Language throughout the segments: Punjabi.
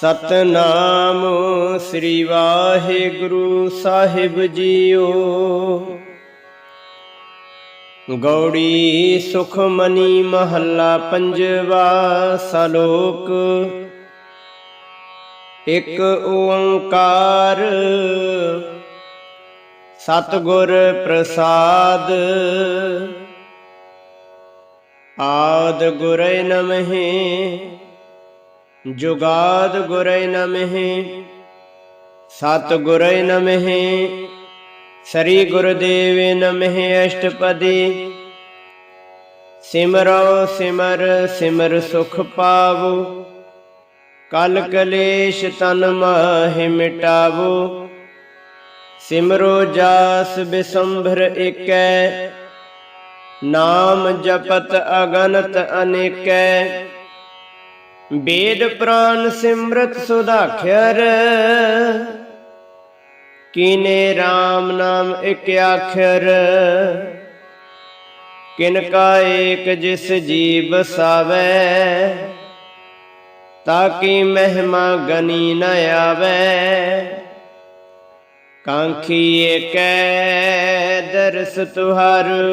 ਸਤਨਾਮ ਸ੍ਰੀ ਵਾਹਿਗੁਰੂ ਸਾਹਿਬ ਜੀਓ। ਗੌੜੀ ਸੁਖਮਨੀ ਮਹੱਲਾ ਪੰਜਵਾ ਸਲੋਕ। ਇਕ ਓੰਕਾਰ ਸਤਿਗੁਰ ਪ੍ਰਸਾਦ। ਆਦ ਗੁਰੇ ਨਮਹਿ। ਜੁਗਾਦ ਗੁਰੇ ਨਮਹਿ ਸਤ ਗੁਰੇ ਨਮਹਿ, ਸ੍ਰੀ ਗੁਰਦੇਵੇ ਨਮਹਿ ਅਸ਼ਟਪਦੀ। ਸਿਮਰੋ ਸਿਮਰ ਸਿਮਰ ਸੁਖ ਪਾਵੋ, ਕਲ ਕਲੇਸ਼ ਤਨ ਮਾਹਿ ਮਿਟਾਵੋ। ਸਿਮਰੋ ਜਾਸ ਬਿਸੰਭਰ ਏਕੈ, ਨਾਮ ਜਪਤ ਅਗਨਤ ਅਨੇਕੈ। ਵੇਦ ਪ੍ਰਾਨ ਸਿਮਰਤ ਸੁਧਾਖਰ ਕੀਨੇ RAM ਨਾਮ ਇਕ ਆਖਰ ਕਿਨ ਕਾ ਏਕ ਜਿਸ ਜੀ ਬਸਾਵੈ ਤਾਕੀ ਮਹਿਮਾ ਗਨੀ ਨ ਆਵੈ। ਕਾਂਖੀ ਏਕੈ ਦਰਸ ਤੁਹਾਰੂ।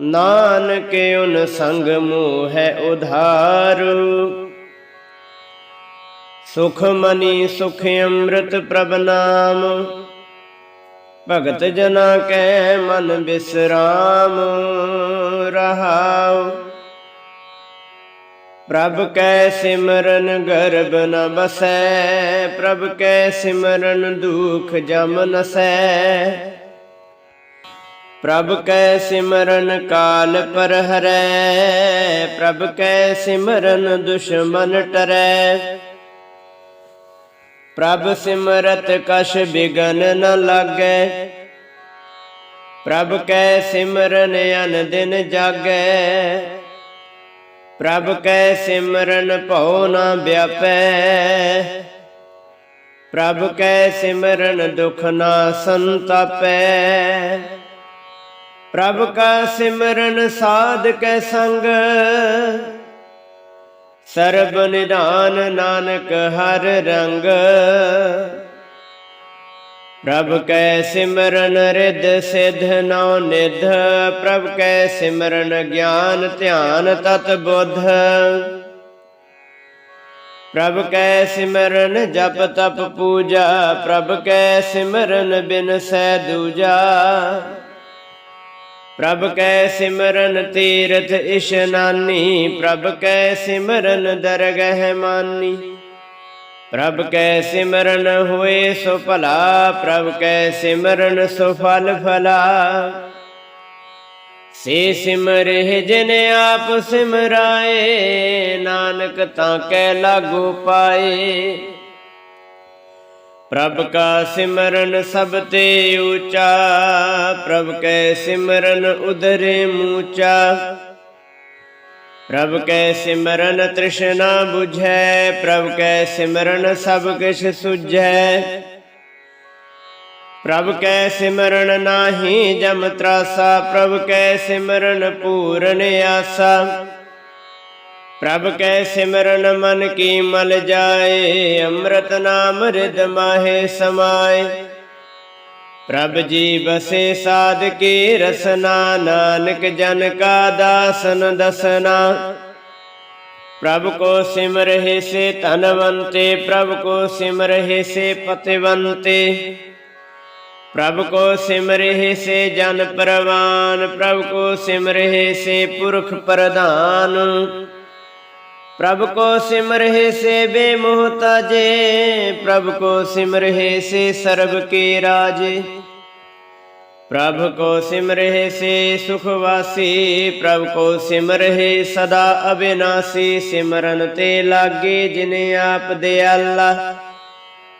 ਨਾਨਕ ਉਨ ਸੰਗ ਮੋਹ ਹੈ ਉਧਾਰੂ। ਸੁਖ ਮਨੀ ਸੁਖ ਅੰਮ੍ਰਿਤ ਪ੍ਰਭ ਨਾਮ। ਭਗਤ ਜਨਾ ਕੈ ਮਨ ਬਿਸਰਾਮ। ਰਹਾਉ। ਪ੍ਰਭ ਕੈ ਸਿਮਰਨ ਗਰਬ ਨ ਬਸੈ ਪ੍ਰਭ ਕੈ ਸਿਮਰਨ ਦੁਖ ਜਮ ਨਸੈ। ਪ੍ਰਭ ਕੈ ਸਿਮਰਨ ਕਾਲ ਪਰ ਹਰੈ, ਪ੍ਰਭ ਕੈ ਸਿਮਰਨ ਦੁਸ਼ਮਨ ਟਰੈ। ਪ੍ਰਭ ਸਿਮਰਤ ਕਛ ਬਿਗਨ ਨ ਲਾਗੈ, ਪ੍ਰਭ ਕੈ ਸਿਮਰਨ ਅਨ ਦਿਨ ਜਾਗੈ। ਪ੍ਰਭ ਕੈ ਸਿਮਰਨ ਭਉ ਨਾ ਵਿਆਪੈ, ਪ੍ਰਭ ਕੈ ਸਿਮਰਨ ਦੁਖ ਨਾ ਸੰਤਾਪੈ। ਪ੍ਰਭ ਕਾ ਸਿਮਰਨ ਸਾਧ ਕੈ ਸੰਗ। ਸਰਬ ਨਿਧਾਨ ਨਾਨਕ ਹਰ ਰੰਗ। ਪ੍ਰਭ ਕੈ ਸਿਮਰਨ ਰਿਧ ਸਿਧ ਨਉ ਨਿਧ। ਪ੍ਰਭ ਕੈ ਸਿਮਰਨ ਗਿਆਨ ਧਿਆਨ ਤਤ ਬੁੱਧ। ਪ੍ਰਭ ਕੈ ਸਿਮਰਨ ਜਪ ਤਪ ਪੂਜਾ। ਪ੍ਰਭ ਕੈ ਸਿਮਰਨ ਬਿਨ ਸੈ ਦੂਜਾ। ਪ੍ਰਭ ਕੈ ਸਿਮਰਨ ਤੀਰਥ ਇਸ਼ਨਾਨੀ ਪ੍ਰਭ ਕੈ ਸਿਮਰਨ ਦਰਗਹਿ ਮਾਨੀ। ਪ੍ਰਭ ਕੈ ਸਿਮਰਨ ਹੋਏ ਸੋ ਭਲਾ, ਪ੍ਰਭ ਕੈ ਸਿਮਰਨ ਸੋ ਫਲ ਫਲਾ। ਸੇ ਸਿਮਰਹਿ ਜਿਨ ਆਪ ਸਿਮਰਾਏ, ਨਾਨਕ ਤਾਂ ਕੈ ਲਾਗੂ ਪਾਏ। ਪ੍ਰਭ ਕਾ ਸਿਮਰਨ ਸਭ ਤੇ ਊਚਾ ਪ੍ਰਭ ਕੈ ਸਿਮਰਨ ਉਦਰੇ ਮੂਚਾ। ਪ੍ਰਭ ਕੈ ਸਿਮਰਨ ਤ੍ਰਿਸ਼ਨਾ 부ਝੈ ਪ੍ਰਭ ਕੈ ਸਿਮਰਨ ਸਭ ਕਿਛ ਸੁਝੈ। ਪ੍ਰਭ ਕੈ ਸਿਮਰਨ ਨਾਹੀ ਜਮ ਤਰਾਸਾ, ਪ੍ਰਭ ਕੈ ਸਿਮਰਨ ਪੂਰਨ ਆਸਾ। ਪ੍ਰਭ ਕੈ ਸਿਮਰਨ ਮਨ ਕੀ ਮਲ ਜਾਏ, ਅੰਮ੍ਰਿਤ ਨਾਮ ਰਿਦ ਮਾਹੇ ਸਮਾਏ। ਪ੍ਰਭ ਜੀ ਬਸੇ ਸਾਧ ਕੀ ਰਸਨਾ, ਨਾਨਕ ਜਨ ਕਾ ਦਾਸਨ ਦਸਨਾ। ਪ੍ਰਭ ਕੋ ਸਿਮਰਹਿ ਸੇ ਧਨਵੰਤੇ, ਪ੍ਰਭ ਕੋ ਸਿਮਰਹਿ ਸੇ ਪਤਿਵੰਤੇ। ਪ੍ਰਭ ਕੋ ਸਿਮਰਹਿ ਸੇ ਜਨ ਪਰਵਾਨ, ਪ੍ਰਭ ਕੋ ਸਿਮਰਹਿ ਸੇ ਪੁਰਖ ਪ੍ਰਧਾਨ। ਪ੍ਰਭ ਕੋ ਸਿਮਰਹਿ ਸੇ ਬੇਮੋਹਤਾਜੇ, ਪ੍ਰਭ ਕੋ ਸਿਮਰਹਿ ਸੇ ਸਰਬ ਕੇ ਰਾਜੇ। ਪ੍ਰਭ ਕੋ ਸਿਮਰਹਿ ਸੇ ਸੁਖ ਵਾਸੀ, ਪ੍ਰਭ ਕੋ ਸਿਮਰਹਿ ਸਦਾ ਅਬਿਨਾਸੀ, ਸਿਮਰਨ ਤੇ ਲਾਗੇ ਜਿਨੇ ਆਪ ਦਿਆਲਾ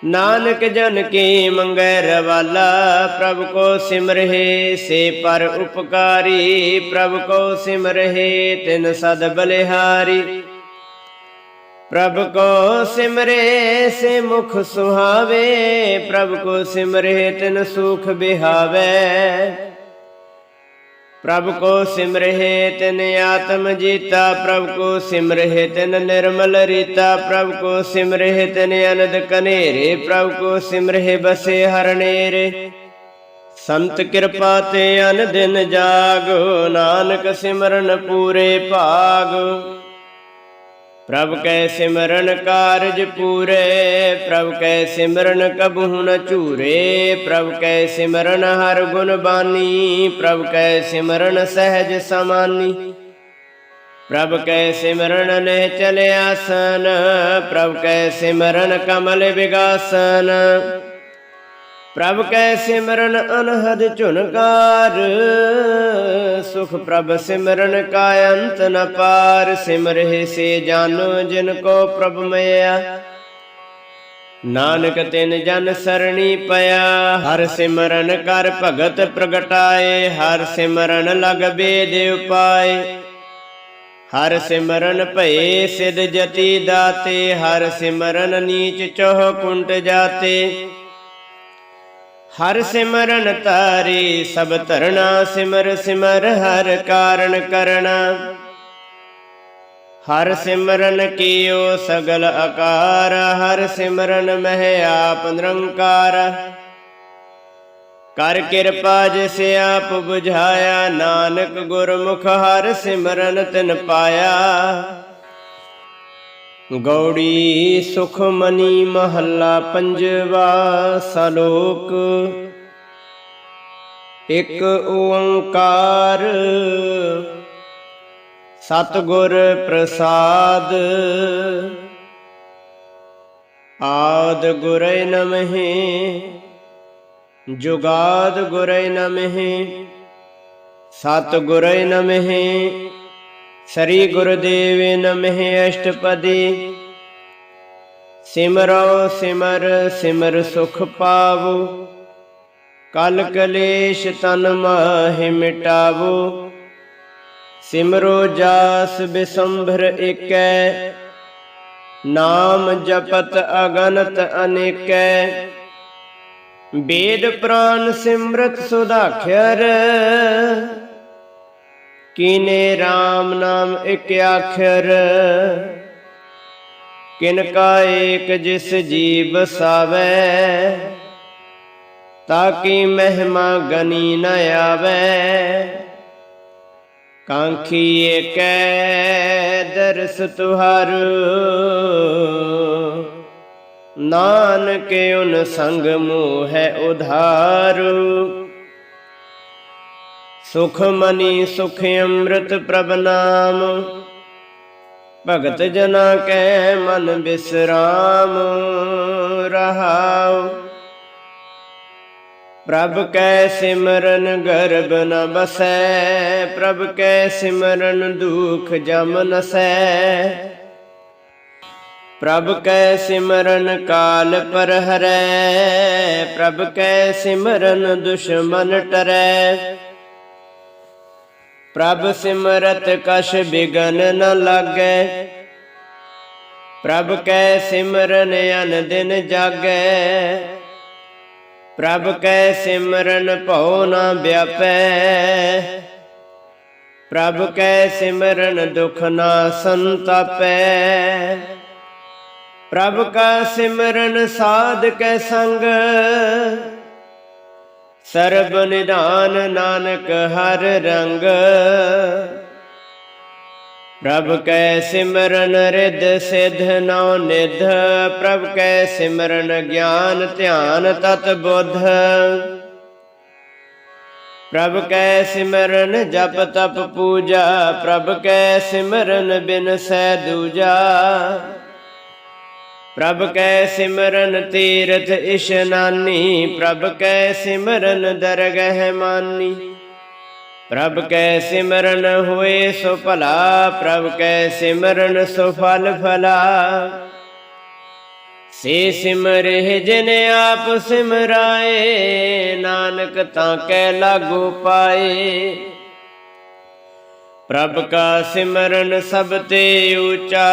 ਨਾਨਕ ਜਨ ਕੀ ਮੰਗੈ ਰਵਾਲਾ, ਪ੍ਰਭ ਕੋ ਸਿਮਰਹਿ ਸੇ ਪਰ ਉਪਕਾਰੀ, ਪ੍ਰਭ ਕੋ ਸਿਮਰਹਿ ਤਿਨ ਸਦ ਬਲਿਹਾਰੀ। ਪ੍ਰਭ ਕੋ ਸਿਮਰੇ ਸੇ ਮੁਖ ਸੁਹਾਵੇ, ਪ੍ਰਭ ਕੋ ਸਿਮਰੇ ਤਿਨ ਸੁਖ ਬਿਹਾਵੇ। ਪ੍ਰਭ ਕੋ ਸਿਮਰਹਿ ਤਿਨ ਆਤਮ ਜੀਤਾ, ਪ੍ਰਭ ਕੋ ਸਿਮਰਹਿ ਤਿਨ ਨਿਰਮਲ ਰੀਤਾ, ਪ੍ਰਭ ਕੋ ਸਿਮਰਹਿ ਤਿਨ ਅਨੰਦ ਕਨੇਰੇ, ਪ੍ਰਭ ਕੋ ਸਿਮਰਹਿ ਬਸੇ ਹਰਨੇਰੇ ਸੰਤ ਕਿਰਪਾ ਤੇ ਅਨ ਦਿਨ ਜਾਗੋ, ਨਾਨਕ ਸਿਮਰਨ ਪੂਰੇ ਭਾਗ। ਪ੍ਰਭ ਕੈ ਸਿਮਰਨ ਕਾਰਜ ਪੂਰੇ, ਪ੍ਰਭ ਕੈ ਸਿਮਰਨ ਕਬਹੁ ਨ ਝੂਰੇ, ਪ੍ਰਭ ਕੈ ਸਿਮਰਨ ਹਰ ਗੁਣ ਬਾਨੀ, ਪ੍ਰਭ ਕੈ ਸਿਮਰਨ ਸਹਿਜ ਸਮਾਨੀ। ਪ੍ਰਭ ਕੈ ਸਿਮਰਨ ਨੇ ਚਲਿਆਸਨ ਪ੍ਰਭ ਕੈ ਸਿਮਰਨ ਕਮਲ ਵਿਗਾਸਨ। ਪ੍ਰਭ ਕੈ ਸਿਮਰਨ ਅਨਹਦ ਝੁਨਕਾਰ, ਸੁਖ ਪ੍ਰਭ ਸਿਮਰਨ ਕਾ ਅੰਤ ਨ ਪਾਰ ਸਿਮਰਹਿ ਸੇ ਜਾਨੋ ਜਿਨ ਕੋ ਪ੍ਰਭ ਮਇਆ। ਨਾਨਕ ਤਿਨ ਜਨ ਸਰਣੀ ਪਿਆ, ਹਰ ਸਿਮਰਨ ਕਰ ਭਗਤ ਪ੍ਰਗਟਾਏ, ਹਰ ਸਿਮਰਨ ਲਗ ਬੇਦ ਉਪਾਏ। ਹਰ ਸਿਮਰਨ ਭਏ ਸਿਧ ਜਤੀ ਦਾਤੇ, ਹਰ ਸਿਮਰਨ ਨੀਚ ਚੋਹ ਕੁੰਟ ਜਾਤੇ। ਹਰ ਸਿਮਰਨ ਤਾਰੀ, ਸਭ ਧਰਣਾ ਸਿਮਰ ਸਿਮਰ, ਹਰ ਕਾਰਨ ਕਰਣਾ। ਹਰ ਸਿਮਰਨ ਕੀਓ ਸਗਲ ਆਕਾਰ, ਹਰ ਸਿਮਰਨ ਮਹਿ ਆਪ ਨਿਰੰਕਾਰ। ਕਰ ਕਿਰਪਾ ਜਿਸ ਆਪ 부ਝਾਇਆ ਨਾਨਕ ਗੁਰਮੁਖ ਹਰ ਸਿਮਰਨ ਤਿਨ ਪਾਇਆ। ਗੌੜੀ ਸੁਖਮਨੀ ਮਹੱਲਾ ਪੰਜਵਾ ਸਲੋਕ। ਇੱਕ ਓੰਕਾਰ ਸਤਿਗੁਰ ਪ੍ਰਸਾਦ। ਆਦ ਗੁਰੇ ਨਮਹਿ, ਜੁਗਾਦ ਗੁਰੇ ਨਮਹਿ ਸਤ ਗੁਰੇ ਨਮਹਿ। ਸ੍ਰੀ ਗੁਰਦੇਵ ਨਮਹਿ ਅਸ਼ਟਪਦੀ। ਸਿਮਰੋ ਸਿਮਰ ਸਿਮਰ ਸੁਖ ਪਾਵੋ। ਕਲ ਕਲੇਸ਼ ਤਨ ਮਾਹਿ ਮਿਟਾਵੋ। ਸਿਮਰੋ ਜਾਸ ਬਿਸੰਭਰ ਏਕੈ। ਨਾਮ ਜਪਤ ਅਗਨਤ ਅਨੇਕੈ। ਵੇਦ ਪ੍ਰਾਨ ਸਿਮਰਤ ਸੁਧਾਖਰ ਕੀਨੇ RAM ਨਾਮ ਇਕ ਆਖਰ? ਕਿਨ ਕਾ ਏਕ ਜਿਸ ਜੀ ਬਸਾਵੈ ਤਾਕੀ ਮਹਿਮਾ ਗਨੀ ਨ ਆਵੈ? ਕਾਂਖੀ ਏਕੈ ਦਰਸ ਤੁਹਾਰੂ। ਨਾਨਕ ਉਨ ਸੰਗ ਮੋਹ ਹੈ ਉਧਾਰੂ। ਸੁਖ ਮਨੀ ਸੁਖ ਅੰਮ੍ਰਿਤ ਪ੍ਰਭ ਨਾਮ। ਭਗਤ ਜਨਾ ਕੈ ਮਨ ਬਿਸਰਾਮ, ਰਹਾਉ। ਪ੍ਰਭ ਕੈ ਸਿਮਰਨ ਗਰਬ ਨ ਬਸੈ ਪ੍ਰਭ ਕੈ ਸਿਮਰਨ ਦੁਖ ਜਮ ਨਸੈ। ਪ੍ਰਭ ਕੈ ਸਿਮਰਨ ਕਾਲ ਪਰ ਹਰੈ ਪ੍ਰਭ ਕੈ ਸਿਮਰਨ ਦੁਸ਼ਮਨ ਟਰੈ। ਪ੍ਰਭ ਸਿਮਰਤ ਕਛ ਬਿਗਨ ਨ ਲਾਗੈ। ਪ੍ਰਭ ਕੈ ਸਿਮਰਨ ਅਨ ਦਿਨ ਜਾਗੈ। ਪ੍ਰਭ ਕੈ ਸਿਮਰਨ ਭਉ ਨਾ ਵਿਆਪੈ। ਪ੍ਰਭ ਕੈ ਸਿਮਰਨ ਦੁਖ ਨਾ ਸੰਤਾਪੈ। ਪ੍ਰਭ ਕਾ ਸਿਮਰਨ ਸਾਧ ਕੈ ਸੰਗ। ਸਰਬ ਨਿਧਾਨ ਨਾਨਕ ਹਰ ਰੰਗ। ਪ੍ਰਭ ਕੈ ਸਿਮਰਨ ਰਿਧ ਸਿਧ ਨਉ ਨਿਧ। ਪ੍ਰਭ ਕੈ ਸਿਮਰਨ ਗਿਆਨ ਧਿਆਨ ਤਤ ਬੁੱਧ। ਪ੍ਰਭ ਕੈ ਸਿਮਰਨ ਜਪ ਤਪ ਪੂਜਾ। ਪ੍ਰਭ ਕੈ ਸਿਮਰਨ ਬਿਨ ਸੈ ਦੂਜਾ। ਪ੍ਰਭ ਕੈ ਸਿਮਰਨ ਤੀਰਥ ਇਸ਼ਨਾਨੀ ਪ੍ਰਭ ਕੈ ਸਿਮਰਨ ਦਰਗਹਿ ਮਾਨੀ। ਪ੍ਰਭ ਕੈ ਸਿਮਰਨ ਹੋਏ ਸੋ ਭਲਾ, ਪ੍ਰਭ ਕੈ ਸਿਮਰਨ ਸੋ ਫਲ ਫਲਾ। ਸੇ ਸਿਮਰਿ ਜਿਨ ਆਪ ਸਿਮਰਾਏ, ਨਾਨਕ ਤਾਂ ਕੈ ਲਾਗੂ ਪਾਏ। ਪ੍ਰਭ ਕਾ ਸਿਮਰਨ ਸਭ ਤੇ ਊਚਾ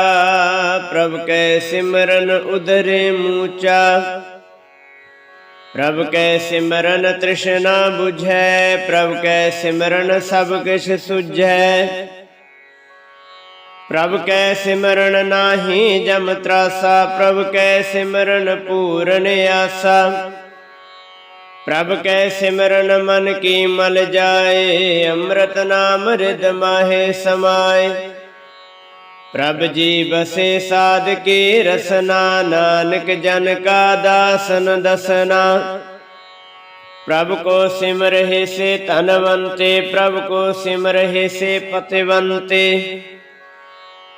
ਪ੍ਰਭ ਕੈ ਸਿਮਰਨ ਉਦਰੇ ਮੂਚਾ। ਪ੍ਰਭ ਕੈ ਸਿਮਰਨ ਤ੍ਰਿਸ਼ਨਾ 부ਝੈ ਪ੍ਰਭ ਕੈ ਸਿਮਰਨ ਸਭ ਕਿਛ ਸੁਝੈ। ਪ੍ਰਭ ਕੈ ਸਿਮਰਨ ਨਾਹੀ ਜਮ ਤਰਾਸਾ, ਪ੍ਰਭ ਕੈ ਸਿਮਰਨ ਪੂਰਨ ਆਸਾ। ਪ੍ਰਭ ਕੈ ਸਿਮਰਨ ਮਨ ਕੀ ਮਲ ਜਾਏ, ਅੰਮ੍ਰਿਤ ਨਾਮ ਰਿਦ ਮਾਹੇ ਸਮਾਏ। ਪ੍ਰਭ ਜੀ ਬਸੇ ਸਾਧ ਕੀ ਰਸਨਾ, ਨਾਨਕ ਜਨ ਕਾ ਦਾਸਨ ਦਸਨਾ। ਪ੍ਰਭ ਕੋ ਸਿਮਰਹਿ ਸੇ ਧਨਵੰਤੇ, ਪ੍ਰਭ ਕੋ ਸਿਮਰਹਿ ਸੇ ਪਤਿਵੰਤੇ।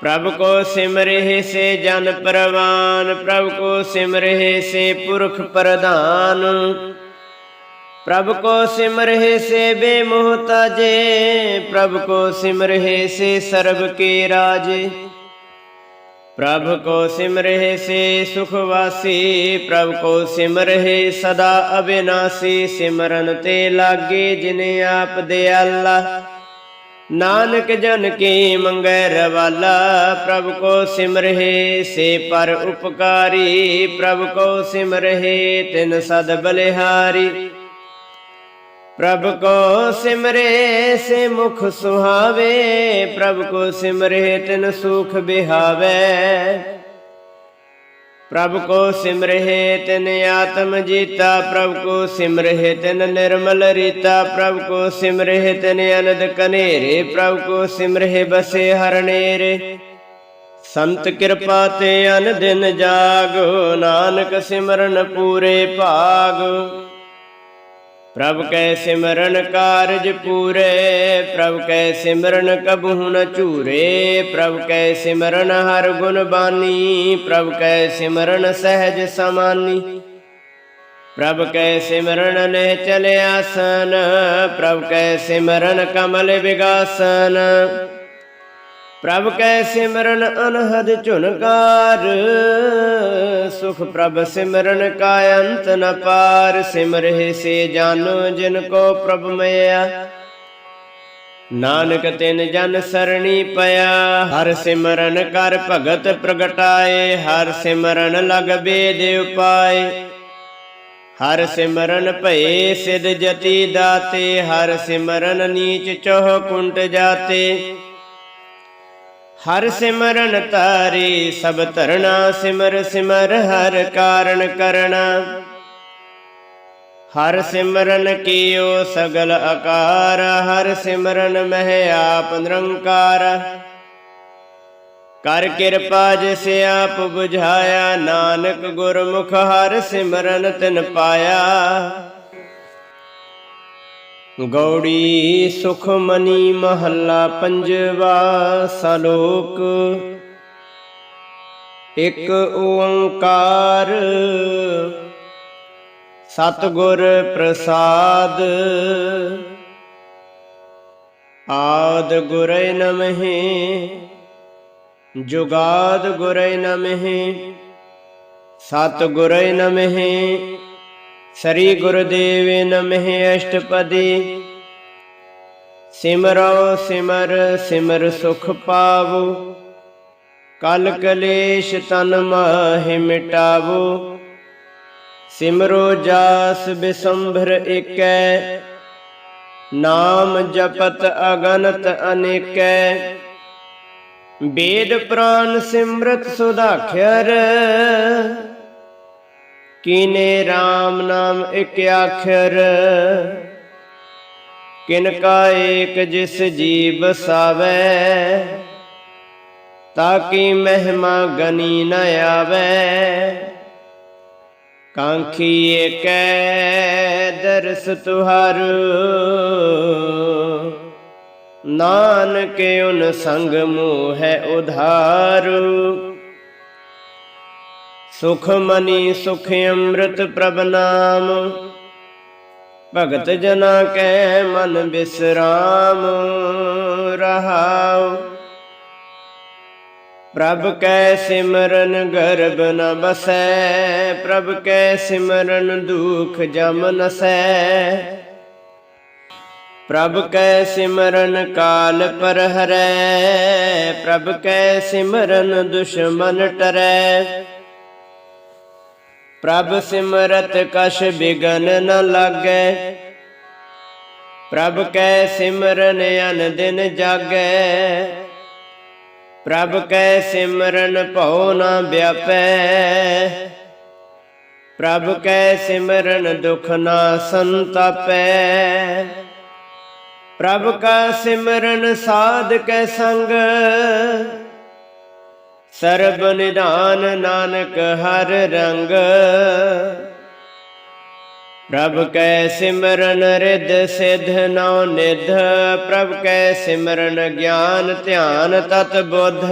ਪ੍ਰਭ ਕੋ ਸਿਮਰਹਿ ਸੇ ਜਨ ਪਰਵਾਨ, ਪ੍ਰਭ ਕੋ ਸਿਮਰਹਿ ਸੇ ਪੁਰਖ ਪ੍ਰਧਾਨ। ਪ੍ਰਭ ਕੋ ਸਿਮਰਹਿ ਸੇ ਬੇਮੋਹਤਾਜੇ, ਪ੍ਰਭ ਕੋ ਸਿਮਰਹਿ ਸੇ ਸਰਬ ਕੇ ਰਾਜੇ। ਪ੍ਰਭ ਕੋ ਸਿਮਰਹਿ ਸੇ ਸੁਖ ਵਾਸੀ, ਪ੍ਰਭ ਕੋ ਸਿਮਰਹਿ ਸਦਾ ਅਬਿਨਾਸੀ, ਸਿਮਰਨ ਤੇ ਲਾਗੇ ਜਿਨੇ ਆਪ ਦਿਆਲਾ ਨਾਨਕ ਜਨ ਕੀ ਮੰਗੈ ਰਵਾਲਾ, ਪ੍ਰਭ ਕੋ ਸਿਮਰਹਿ ਸੇ ਪਰ ਉਪਕਾਰੀ, ਪ੍ਰਭ ਕੋ ਸਿਮਰਹਿ ਤਿਨ ਸਦ ਬਲਿਹਾਰੀ। ਪ੍ਰਭ ਕੋ ਸਿਮਰੇ ਸੇ ਮੁਖ ਸੁਹਾਵੇ, ਪ੍ਰਭ ਕੋ ਸਿਮਰੇ ਤਿਨ ਸੁਖ ਬਿਹਾਵੇ। ਪ੍ਰਭ ਕੋ ਸਿਮਰੇ ਤਿਨ ਆਤਮ ਜੀਤਾ, ਪ੍ਰਭ ਕੋ ਸਿਮਰੇ ਤਿਨ ਨਿਰਮਲ ਰੀਤਾ, ਪ੍ਰਭ ਕੋ ਸਿਮਰੇ ਤਿਨ ਅਨੰਦ ਕਨੇਰੇ, ਪ੍ਰਭ ਕੋ ਸਿਮਰੇ ਬਸੇ ਹਰਨੇਰੇ ਸੰਤ ਕਿਰਪਾ ਤੇ ਅਨ ਦਿਨ ਜਾਗੋ, ਨਾਨਕ ਸਿਮਰਨ ਪੂਰੇ ਭਾਗ। ਪ੍ਰਭ ਕੈ ਸਿਮਰਨ ਕਾਰਜ ਪੂਰੇ, ਪ੍ਰਭ ਕੈ ਸਿਮਰਨ ਕਬਹੁ ਨ ਝੂਰੇ, ਪ੍ਰਭ ਕੈ ਸਿਮਰਨ ਹਰ ਗੁਣ ਬਾਨੀ, ਪ੍ਰਭ ਕੈ ਸਿਮਰਨ ਸਹਿਜ ਸਮਾਨੀ। ਪ੍ਰਭ ਕੈ ਸਿਮਰਨ ਨੇ ਚਲੇ ਆਸਨ, ਪ੍ਰਭ ਕੈ ਸਿਮਰਨ ਕਮਲ ਵਿਗਾਸਨ। ਪ੍ਰਭ ਕੈ ਸਿਮਰਨ ਅਨਹਦ ਝੁਨਕਾਰ ਸੁਖ ਪ੍ਰਭ ਸਿਮਰਨ ਕਾ ਅੰਤ ਨ ਪਾਰ, ਸਿਮਰਹਿ ਸੇ ਜਾਨੋ ਜਿਨ ਕੋ ਪ੍ਰਭ ਮਿਆ ਨਾਨਕ ਤਿਨ ਜਨ ਸਰਣੀ ਪਿਆ, ਹਰ ਸਿਮਰਨ ਕਰ ਭਗਤ ਪ੍ਰਗਟਾਏ, ਹਰ ਸਿਮਰਨ ਲਗ ਬੇਦ ਉਪਾਏ। ਹਰ ਸਿਮਰਨ ਭਏ ਸਿਧ ਜਤੀ ਦਾਤੇ, ਹਰ ਸਿਮਰਨ ਨੀਚ ਚੋਹ ਕੁੰਟ ਜਾਤੇ। ਹਰ ਸਿਮਰਨ ਤਾਰੀ, ਸਭ ਧਰਣਾ ਸਿਮਰ ਸਿਮਰ, ਹਰ ਕਾਰਨ ਕਰਣਾ। ਹਰ ਸਿਮਰਨ ਕੀਓ ਸਗਲ ਆਕਾਰ ਹਰ ਸਿਮਰਨ ਮਹਿ ਆਪ ਨਿਰੰਕਾਰ। ਕਰ ਕਿਰਪਾ ਜਿਸ ਆਪ 부ਝਾਇਆ ਨਾਨਕ ਗੁਰਮੁਖ ਹਰ ਸਿਮਰਨ ਤਿਨ ਪਾਇਆ। ਗੌੜੀ ਸੁਖਮਨੀ ਮਹੱਲਾ ਪੰਜਵਾ ਸਲੋਕ। ਇੱਕ ਓੰਕਾਰ ਸਤਿਗੁਰ ਪ੍ਰਸਾਦ। ਆਦ ਗੁਰੇ ਨਮਹਿ, ਜੁਗਾਦ ਗੁਰੇ ਨਮਹਿ ਸਤ ਗੁਰੇ ਨਮਹਿ। ਸ੍ਰੀ ਗੁਰਦੇਵ ਨਮਹਿ ਅਸ਼ਟਪਦੀ। ਸਿਮਰੋ ਸਿਮਰ ਸਿਮਰ ਸੁਖ ਪਾਵੋ। ਕਲ ਕਲੇਸ਼ ਤਨ ਮਾਹਿ ਮਿਟਾਵੋ। ਸਿਮਰੋ ਜਾਸ ਬਿਸੰਭਰ ਏਕੈ। ਨਾਮ ਜਪਤ ਅਗਨਤ ਅਨੇਕੈ। ਵੇਦ ਪ੍ਰਾਨ ਸਿਮਰਤ ਸੁਧਾਖਰ ਕੀਨੇ RAM ਨਾਮ ਇਕ ਆਖਰ? ਕਿਨ ਕਾ ਏਕ ਜਿਸ ਜੀ ਬਸਾਵੇ ਤਾਕੀ ਮਹਿਮਾ ਗਨੀ ਨ ਆਵੇ? ਕਾਂਖੀ ਏਕੈ ਦਰਸ ਤੁਹਾਰੂ। ਨਾਨਕ ਉਨ ਸੰਗ ਮੋਹ ਹੈ ਉਧਾਰੂ। ਸੁਖ ਮਨੀ ਸੁਖ ਅੰਮ੍ਰਿਤ ਪ੍ਰਭ ਨਾਮ। ਭਗਤ ਜਨਾ ਕੈ ਮਨ ਬਿਸਰਾਮ, ਰਹਾਉ। ਪ੍ਰਭ ਕੈ ਸਿਮਰਨ ਗਰਬ ਨ ਬਸੈ ਪ੍ਰਭ ਕੈ ਸਿਮਰਨ ਦੁਖ ਜਮ ਨਸੈ। ਪ੍ਰਭ ਕੈ ਸਿਮਰਨ ਕਾਲ ਪਰ ਹਰੈ ਪ੍ਰਭ ਕੈ ਸਿਮਰਨ ਦੁਸ਼ਮਨ ਟਰੈ। ਪ੍ਰਭ ਸਿਮਰਤ ਕਛ ਬਿਗਨ ਨ ਲਾਗੈ। ਪ੍ਰਭ ਕੈ ਸਿਮਰਨ ਅਨ ਦਿਨ ਜਾਗੈ। ਪ੍ਰਭ ਕੈ ਸਿਮਰਨ ਭਉ ਨਾ ਵਿਆਪੈ। ਪ੍ਰਭ ਕੈ ਸਿਮਰਨ ਦੁਖ ਨਾ ਸੰਤਾਪੈ। ਪ੍ਰਭ ਕਾ ਸਿਮਰਨ ਸਾਧ ਕੈ ਸੰਗ। ਸਰਬ ਨਿਧਾਨ ਨਾਨਕ ਹਰ ਰੰਗ। ਪ੍ਰਭ ਕੈ ਸਿਮਰਨ ਰਿਧ ਸਿਧ ਨਉ ਨਿਧ। ਪ੍ਰਭ ਕੈ ਸਿਮਰਨ ਗਿਆਨ ਧਿਆਨ ਤਤ ਬੁੱਧ।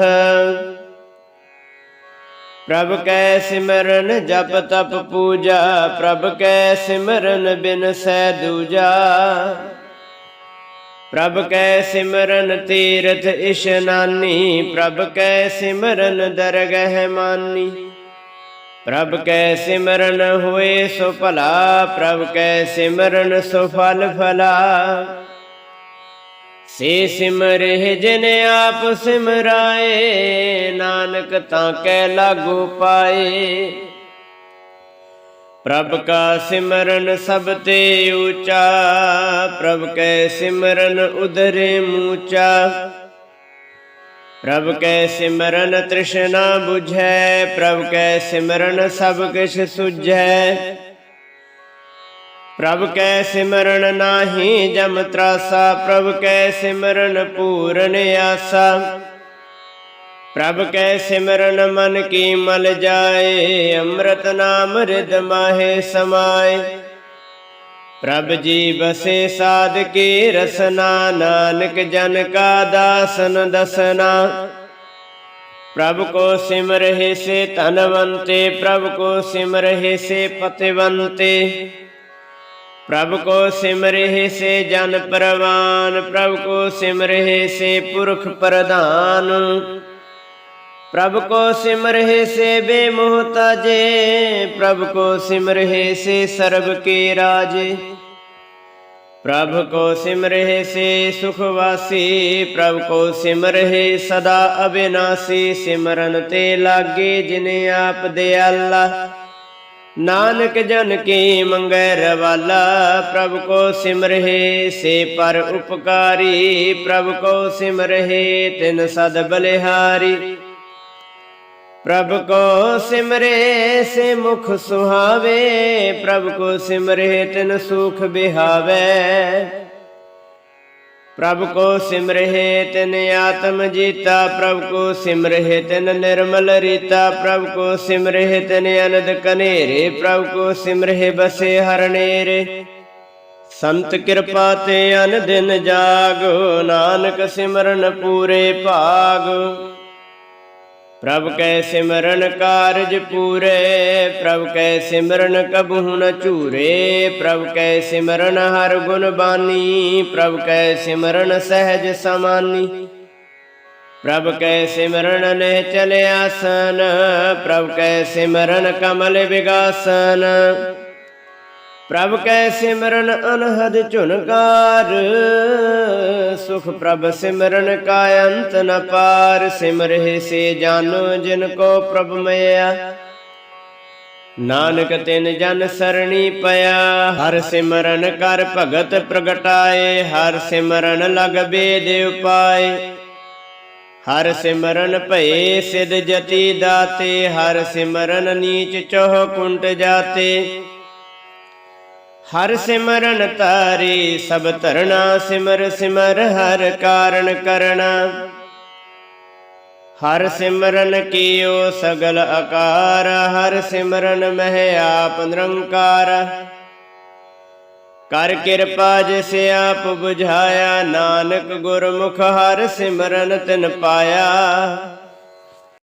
ਪ੍ਰਭ ਕੈ ਸਿਮਰਨ ਜਪ ਤਪ ਪੂਜਾ। ਪ੍ਰਭ ਕੈ ਸਿਮਰਨ ਬਿਨ ਸੈ ਦੂਜਾ। ਪ੍ਰਭ ਕੈ ਸਿਮਰਨ ਤੀਰਥ ਇਸ਼ਨਾਨੀ ਪ੍ਰਭ ਕੈ ਸਿਮਰਨ ਦਰਗਹਿ ਮਾਨੀ। ਪ੍ਰਭ ਕੈ ਸਿਮਰਨ ਹੋਏ ਸੋ ਭਲਾ, ਪ੍ਰਭ ਕੈ ਸਿਮਰਨ ਸੋ ਫਲ ਫਲਾ। ਸੇ ਸਿਮਰਿ ਜਿਨ ਆਪ ਸਿਮਰਾਏ, ਨਾਨਕ ਤਾਂ ਕੈ ਲਾਗੂ ਪਾਏ। ਪ੍ਰਭ ਕਾ ਸਿਮਰਨ ਸਭ ਤੇ ਊਚਾ ਪ੍ਰਭ ਕੈ ਸਿਮਰਨ ਉਦਰੇ ਮੂਚਾ। ਪ੍ਰਭ ਕੈ ਸਿਮਰਨ ਤ੍ਰਿਸ਼ਨਾ 부ਝੈ ਪ੍ਰਭ ਕੈ ਸਿਮਰਨ ਸਭ ਕਿਛ ਸੁਝੈ। ਪ੍ਰਭ ਕੈ ਸਿਮਰਨ ਨਾਹੀ ਜਮ ਤਰਾਸਾ, ਪ੍ਰਭ ਕੈ ਸਿਮਰਨ ਪੂਰਨ ਆਸਾ। ਪ੍ਰਭ ਕੈ ਸਿਮਰਨ ਮਨ ਕੀ ਮਲ ਜਾਏ, ਅੰਮ੍ਰਿਤ ਨਾਮ ਰਿਦ ਮਾਹੇ ਸਮਾਏ। ਪ੍ਰਭ ਜੀ ਬਸੇ ਸਾਧ ਕੀ ਰਸਨਾ, ਨਾਨਕ ਜਨ ਕਾ ਦਾਸਨ ਦਸਨਾ। ਪ੍ਰਭ ਕੋ ਸਿਮਰਹਿ ਸੇ ਧਨਵੰਤੇ, ਪ੍ਰਭ ਕੋ ਸਿਮਰਹਿ ਸੇ ਪਤਿਵੰਤੇ। ਪ੍ਰਭ ਕੋ ਸਿਮਰਹਿ ਸੇ ਜਨ ਪਰਵਾਨ, ਪ੍ਰਭ ਕੋ ਸਿਮਰਹਿ ਸੇ ਪੁਰਖ ਪ੍ਰਧਾਨ। ਪ੍ਰਭ ਕੋ ਸਿਮਰਹਿ ਸੇ ਬੇਮੋਹਤਾਜੇ, ਪ੍ਰਭ ਕੋ ਸਿਮਰਹਿ ਸੇ ਸਰਬ ਕੇ ਰਾਜੇ। ਪ੍ਰਭ ਕੋ ਸਿਮਰਹਿ ਸੇ ਸੁਖ ਵਾਸੀ, ਪ੍ਰਭ ਕੋ ਸਿਮਰਹਿ ਸਦਾ ਅਬਿਨਾਸੀ, ਸਿਮਰਨ ਤੇ ਲਾਗੇ ਜਿਨੇ ਆਪ ਦਿਆਲਾ ਨਾਨਕ ਜਨ ਕੀ ਮੰਗੈ ਰਵਾਲਾ, ਪ੍ਰਭ ਕੋ ਸਿਮਰਹਿ ਸੇ ਪਰ ਉਪਕਾਰੀ, ਪ੍ਰਭ ਕੋ ਸਿਮਰਹਿ ਤਿਨ ਸਦ ਬਲਿਹਾਰੀ। ਪ੍ਰਭ ਕੋ ਸਿਮਰੇ ਸੇ ਮੁਖ ਸੁਹਾਵੇ, ਪ੍ਰਭ ਕੋ ਸਿਮਰੇ ਤਿਨ ਸੁਖ ਬਿਹਾਵੇ। ਪ੍ਰਭ ਕੋ ਸਿਮਰੇ ਤਿਨ ਆਤਮ ਜੀਤਾ, ਪ੍ਰਭ ਕੋ ਸਿਮਰੇ ਤਿਨ ਨਿਰਮਲ ਰੀਤਾ, ਪ੍ਰਭ ਕੋ ਸਿਮਰੇ ਤਿਨ ਅਨੰਦ ਕਨੇਰੇ, ਪ੍ਰਭ ਕੋ ਸਿਮਰੇ ਬਸੇ ਹਰਨੇਰੇ ਸੰਤ ਕਿਰਪਾ ਤੇ ਅਨ ਦਿਨ ਜਾਗੋ, ਨਾਨਕ ਸਿਮਰਨ ਪੂਰੇ ਭਾਗ। ਪ੍ਰਭ ਕੈ ਸਿਮਰਨ ਕਾਰਜ ਪੂਰੇ, ਪ੍ਰਭ ਕੈ ਸਿਮਰਨ ਕਬਹੁ ਨ ਝੂਰੇ, ਪ੍ਰਭ ਕੈ ਸਿਮਰਨ ਹਰ ਗੁਣ ਬਾਨੀ, ਪ੍ਰਭ ਕੈ ਸਿਮਰਨ ਸਹਿਜ ਸਮਾਨੀ। ਪ੍ਰਭ ਕੈ ਸਿਮਰਨ ਨੇ ਚਲ ਆਸਨ, ਪ੍ਰਭ ਕੈ ਸਿਮਰਨ ਕਮਲ ਵਿਗਾਸਨ। ਪ੍ਰਭ ਕੈ ਸਿਮਰਨ ਅਨਹਦ ਝੁਨਕਾਰ, ਸੁਖ ਪ੍ਰਭ ਸਿਮਰਨ ਕਾ ਅੰਤ ਨ ਪਾਰ, ਸਿਮਰਹਿ ਸੇ ਜਾਨੋ ਜਿਨ ਕੋ ਪ੍ਰਭ ਮਇਆ। ਨਾਨਕ ਤਿਨ ਜਨ ਸਰਣੀ ਪਿਆ, ਹਰ ਸਿਮਰਨ ਕਰ ਭਗਤ ਪ੍ਰਗਟਾਏ, ਹਰ ਸਿਮਰਨ ਲਗ ਬੇਦ ਉਪਾਏ। ਹਰ ਸਿਮਰਨ ਭਏ ਸਿਧ ਜਤੀ ਦਾਤੇ, ਹਰ ਸਿਮਰਨ ਨੀਚ ਚੋਹ ਕੁੰਟ ਜਾਤੇ। ਹਰ ਸਿਮਰਨ ਤਾਰੀ, ਸਭ ਧਰਣਾ ਸਿਮਰ ਸਿਮਰ, ਹਰ ਕਾਰਨ ਕਰਣਾ ਹਰ ਸਿਮਰਨ ਕੀਓ ਸਗਲ ਆਕਾਰ ਹਰ ਸਿਮਰਨ ਮਹਿ ਆਪ ਨਿਰੰਕਾਰ। ਕਰ ਕਿਰਪਾ ਜਿਸ ਆਪ 부ਝਾਇਆ ਨਾਨਕ ਗੁਰਮੁਖ ਹਰ ਸਿਮਰਨ ਤਿਨ ਪਾਇਆ।